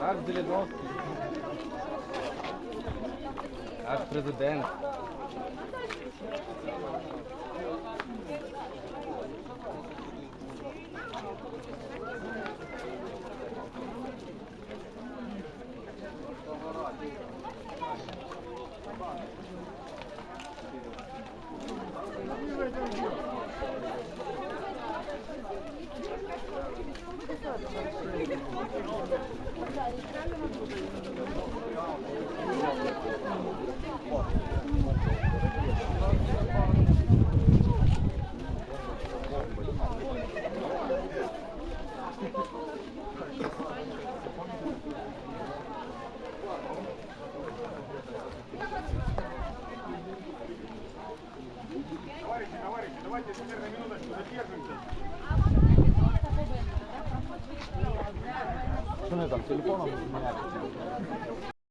Аж Зеленовський. Аж президент. Товарищи, давайте, примерно минуточку. 전에다 셀폰 없는